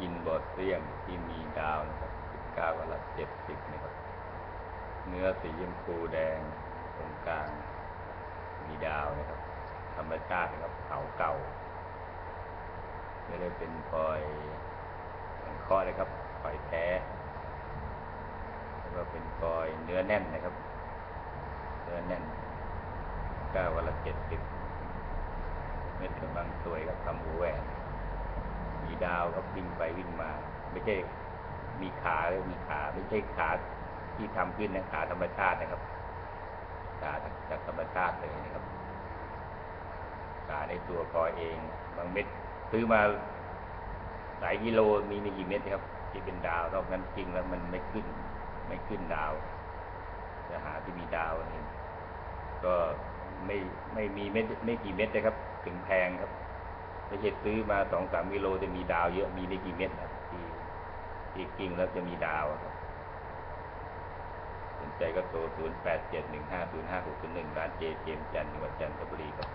กินบดเสี้ยงที่มีดาวนะครับสิบเก้าวันละเจ็ดสิบนะครับ เนื้อสีชมพูแดงตรงกลางมีดาวนะครับ ธรรมชาตินะครับเผาเก่า ไม่ได้เป็นพลอยสังเคราะห์นะครับพลอยแท้แล้วก็เป็นพลอยเนื้อแน่นนะครับ เนื้อแน่นก็วันละเจ็ดสิบเม็ดกำลังสวยครับทำหูแหวนีดาวครับวิ่งไปวิ่งมา ไม่ใช่มีขาเลยมีขา ไม่ใช่ขาที่ทำขึ้นนะขาธรรมชาตินะครับขาจากธรรมชาติเลยนะครับขาในตัวพลอเองบางเม็ดซื้อมาหลายกิโลมีไม่กี่เม็ดนะครับ ที่เป็นดาวนอกนั้นจริงแล้วมันไม่ขึ้น ไม่ขึ้นดาวจะหาที่มีดาวนี่ก็ไม่ไม่มีเม็ดไม่กี่เม็ดนะครับ ถึงแพงครับ ไม่ใช่ซื้อมาสองสามกิโลจะมีดาวเยอะมีได้กี่เม็ดนะครับที่ที่กิ่งแล้วจะมีดาวครับสนใจก็โทร0 8 7 1 5 0 5 6 0 1ร้านเจเจมส์จันทร์จังหวัดจันทบุรีครับ